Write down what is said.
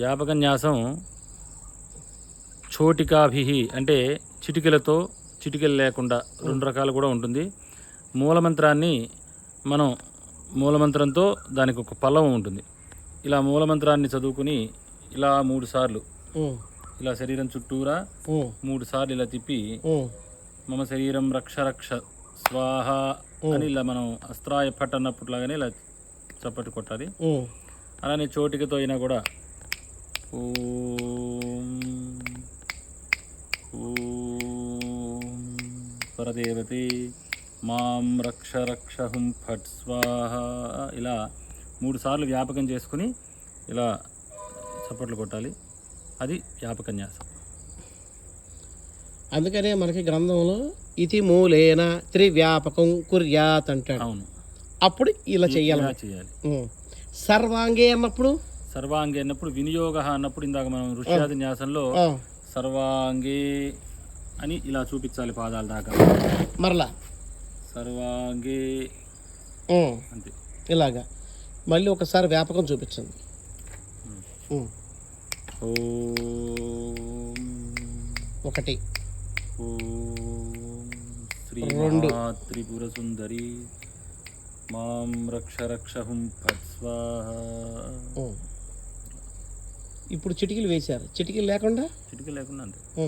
వ్యాపకన్యాసం చోటికాభి అంటే చిటికెలతో చిటికెలు లేకుండా రెండు రకాలు కూడా ఉంటుంది. మూలమంత్రాన్ని మనం మూలమంత్రంతో దానికి ఒక పల్లవం ఉంటుంది. ఇలా మూలమంత్రాన్ని చదువుకుని ఇలా మూడు సార్లు ఇలా శరీరం చుట్టూరా మూడు సార్లు ఇలా తిప్పి మమ శరీరం రక్ష రక్ష స్వాహ అని ఇలా మనం అస్త్రాయ పట్ అన్నప్పుడులాగానే ఇలా చప్పటి కొట్టాలి. అలానే చోటికతో అయినా కూడా ఓం. ఓం. పరదేవతే మాం రక్ష రక్ష హుం ఫట్ స్వాహ. ఇలా మూడు సార్లు వ్యాపకం చేసుకుని ఇలా చప్పట్లు కొట్టాలి. అది వ్యాపకన్యాసం. అందుకనే మనకి గ్రంథంలో ఇది మూలేన త్రివ్యాపకం కుర్యాత్ అంటాడు. అవును. అప్పుడు ఇలా చేయాలి. ఉమ్. సర్వాంగే అన్నప్పుడు సర్వాంగే అన్నప్పుడు వినియోగ అన్నప్పుడు ఇందాక మనం ఋష్యాది న్యాసంలో సర్వాంగే అని ఇలా చూపించాలి పాదాల దాకా. మరలా. సర్వాంగే. అంతే. ఇలాగా. మళ్ళీ ఒకసారి వ్యాపకం చూపించండి. ఒకటి. ఓం. శ్రీ. త్రిపుర సుందరి. మాం రక్ష రక్ష హుం ఫట్ స్వాహ. ఇప్పుడు చిటికలు వేశారు. చిటికలు లేకుండా? చిటిక లేకుండా అంతే.